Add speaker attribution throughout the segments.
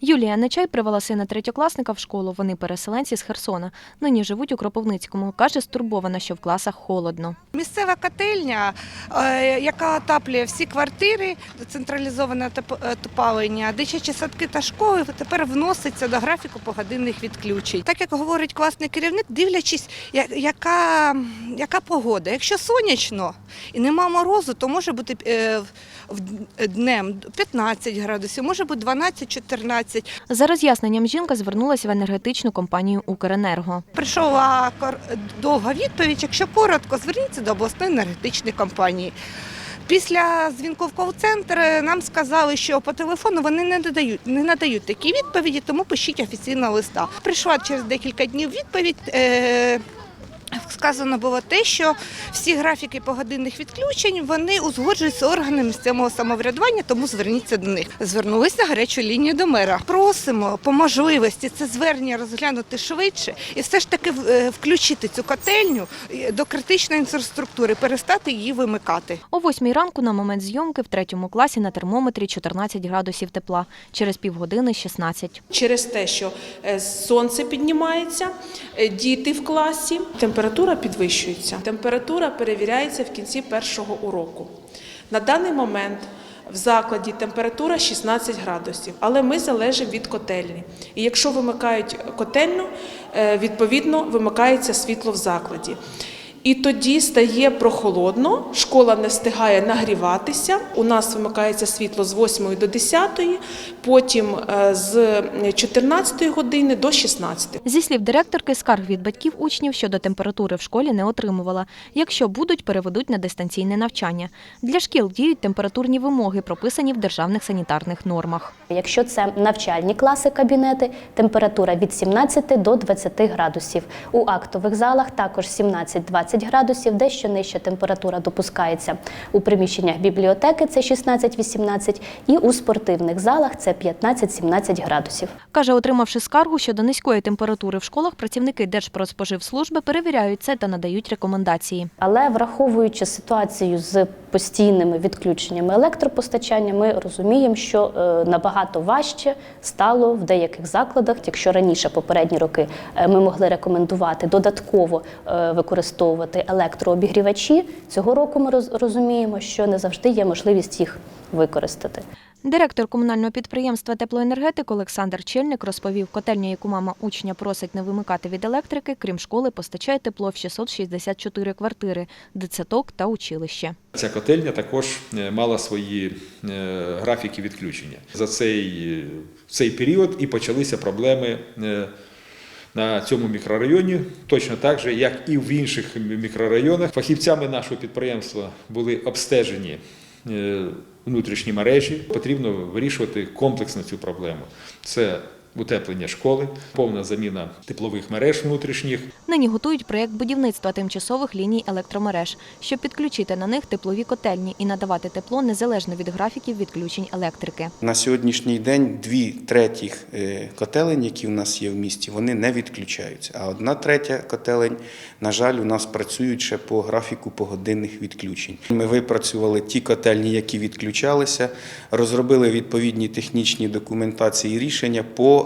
Speaker 1: Юлія Нечай привела сина третьокласника в школу. Вони переселенці з Херсона. Нині живуть у Кропивницькому. Каже, стурбована, що в класах холодно.
Speaker 2: Місцева котельня, е, яка отаплює всі квартири, централізоване е, дитячі садки та школи, тепер вноситься до графіку погодинних відключень. Так як говорить класний керівник, дивлячись, яка, яка погода. Якщо сонячно і нема морозу, то може бути е, днем 15 градусів, може бути 12-14.
Speaker 1: За роз'ясненням жінка звернулася в енергетичну компанію Укренерго.
Speaker 2: Прийшла довга відповідь. Якщо коротко, зверніться до обласної енергетичної компанії. Після дзвінку в кол-центр нам сказали, що по телефону вони не надають, не надають такі відповіді, тому пишіть офіційного листа. Прийшла через декілька днів відповідь. Е- Сказано було те, що всі графіки погодинних відключень вони узгоджують з органами місцевого самоврядування, тому зверніться до них. Звернулися гарячу лінію до мера. Просимо по можливості це звернення розглянути швидше і все ж таки е, включити цю котельню е, до критичної інфраструктури, перестати її вимикати.
Speaker 1: О восьмій ранку на момент зйомки в третьому класі на термометрі 14 градусів тепла. Через півгодини – 16.
Speaker 3: через те, що е, сонце піднімається, діти в класі, температура підвищується. Температура перевіряється в кінці першого уроку. На даний момент в закладі температура 16 градусів, але ми залежимо від котельні. І якщо вимикають котельну, е, відповідно вимикається світло в закладі. І тоді стає прохолодно, школа не встигає нагріватися. У нас вимикається світло з 8 до 10, потім е, з 14 години до 16.
Speaker 1: Зі слів директорки, скарг від батьків учнів щодо температури в школі не отримувала. Якщо будуть, переведуть на дистанційне навчання. Для шкіл діють температурні вимоги, прописані в державних санітарних нормах.
Speaker 4: Якщо це навчальні класи, кабінети, температура від 17 до 20 градусів. У актових залах також 17-20 градусів, дещо нижча температура допускається у приміщеннях бібліотеки це 16-18 і у спортивних залах це 15-17 градусів.
Speaker 1: Каже, отримавши скаргу щодо низької температури в школах, працівники Держпродспоживслужби перевіряють це та надають рекомендації.
Speaker 4: Але враховуючи ситуацію з постійними відключеннями електропостачання, ми розуміємо, що е, набагато важче стало в деяких закладах. Якщо раніше попередні роки е, ми могли рекомендувати додатково е, використовувати електрообігрівачі, цього року ми роз- розуміємо, що не завжди є можливість їх використати.
Speaker 1: Директор комунального підприємства теплоенергетик Олександр Чельник розповів, котельня, яку мама учня просить не вимикати від електрики, крім школи, постачає тепло в 664 квартири, дитсадок та училище.
Speaker 5: Ця котельня також е, мала свої е, графіки відключення. За цей, е, цей період і почалися проблеми на цьому мікрорайоні, точно так же, як і в інших мікрорайонах. Фахівцями нашого підприємства були обстежені е, внутрішні мережі. Потрібно вирішувати комплексно цю проблему. Це утеплення школи, повна заміна теплових мереж внутрішніх,
Speaker 1: Нині готують проєкт будівництва тимчасових ліній електромереж, щоб підключити на них теплові котельні і надавати тепло незалежно від графіків відключень електрики.
Speaker 6: На сьогоднішній день дві третіх е, котелень, які в нас є в місті, вони не відключаються. А одна третя котелень, на жаль, у нас працюють ще по графіку погодинних відключень. Ми випрацювали ті котельні, які відключалися, розробили відповідні технічні документації і рішення по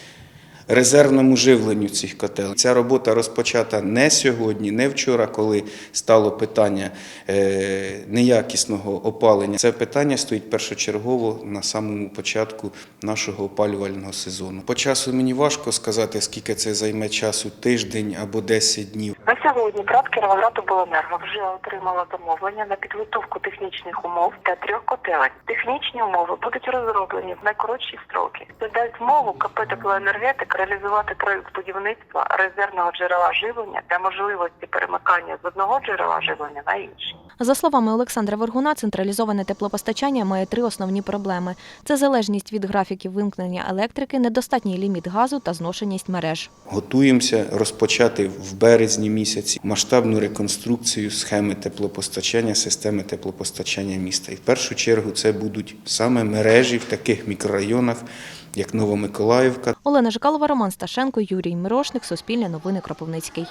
Speaker 6: резервному живленню цих котелень. Ця робота розпочата не сьогодні, не вчора, коли стало питання е, неякісного опалення. Це питання стоїть першочергово на самому початку нашого опалювального сезону. По часу мені важко сказати, скільки це займе часу тиждень або 10 днів.
Speaker 7: На сьогодні ПРАТ Кіровоградобленерго вже отримала замовлення на підготовку технічних умов для трьох котелень. Технічні умови будуть розроблені в найкоротші строки. Це дасть змогу КП «Теплоенергетик» реалізувати проект будівництва резервного джерела живлення для можливості перемикання з одного джерела живлення на інше.
Speaker 1: За словами Олександра Вергуна, централізоване теплопостачання має три основні проблеми: це залежність від графіків вимкнення електрики, недостатній ліміт газу та зношеність мереж.
Speaker 6: Готуємося розпочати в березні місяці масштабну реконструкцію схеми теплопостачання, системи теплопостачання міста. І в першу чергу це будуть саме мережі в таких мікрорайонах, як Новомиколаївка,
Speaker 1: Олена Жикалова, Роман Сташенко, Юрій Мирошник, Суспільне новини Кропивницький.